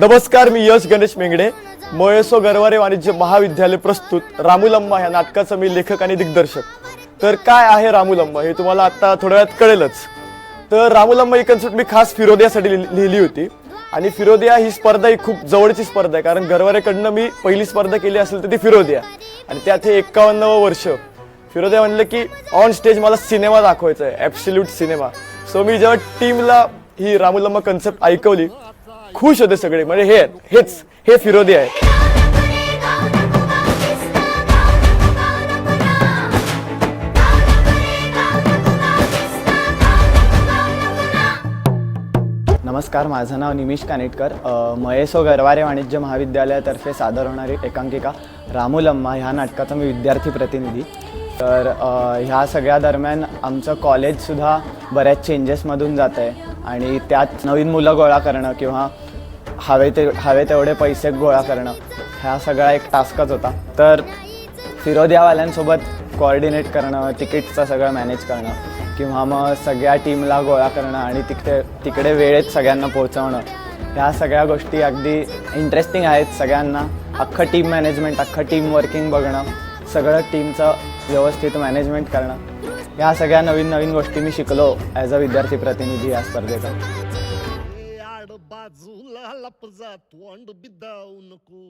नमस्कार मी यश गणेश मेंगडे. मोयसो गरवारे वाणिज्य महाविद्यालय प्रस्तुत रामुलम्मा ह्या नाटकाचं मी लेखक आणि दिग्दर्शक. तर काय आहे रामुलम्मा हे तुम्हाला आता थोड्या वेळात कळेलच. तर रामुलम्मा ही कन्सेप्ट मी खास फिरोदियासाठी लिहिली होती. आणि फिरोदिया ही स्पर्धा ही खूप जवळची स्पर्धा आहे कारण गरवारेकडनं मी पहिली स्पर्धा केली असेल तर ती फिरोदिया. आणि त्यात हे एक्कावन्नवं वर्ष. फिरोदिया म्हणलं की ऑन स्टेज मला सिनेमा दाखवायचा आहे ॲब्सल्यूट सिनेमा. सो मी जेव्हा टीमला ही रामुलम्मा कन्सेप्ट ऐकवली खुश होते सगळे. म्हणजे हे हेच हे फिरोदी आहे. नमस्कार माझं नाव निमिष कानेटकर. महेशो गरवारे वाणिज्य महाविद्यालयातर्फे सादर होणारी एकांकिका रामूलम्मा ह्या नाटकाचा मी विद्यार्थी प्रतिनिधी. तर ह्या सगळ्या दरम्यान आमचं कॉलेजसुद्धा बऱ्याच चेंजेसमधून जात आहे आणि त्यात नवीन मुलं गोळा करणं किंवा हवे ते हवे तेवढे पैसे गोळा करणं. ह्या सगळा एक टास्कच होता. तर फिरोदियावाल्यांसोबत कोऑर्डिनेट करणं तिकीटचं सगळं मॅनेज करणं किंवा मग सगळ्या टीमला गोळा करणं आणि तिकडे तिकडे वेळेत सगळ्यांना पोहोचवणं. ह्या सगळ्या गोष्टी अगदी इंटरेस्टिंग आहेत सगळ्यांना. अख्खं टीम मॅनेजमेंट अख्खं टीम वर्किंग बघणं सगळं टीमचं व्यवस्थित मॅनेजमेंट करणं. ह्या सगळ्या नवीन नवीन गोष्टी मी शिकलो ॲज अ विद्यार्थी प्रतिनिधी या स्पर्धेचा बाजूला लप जा तोंड बिदाऊ नको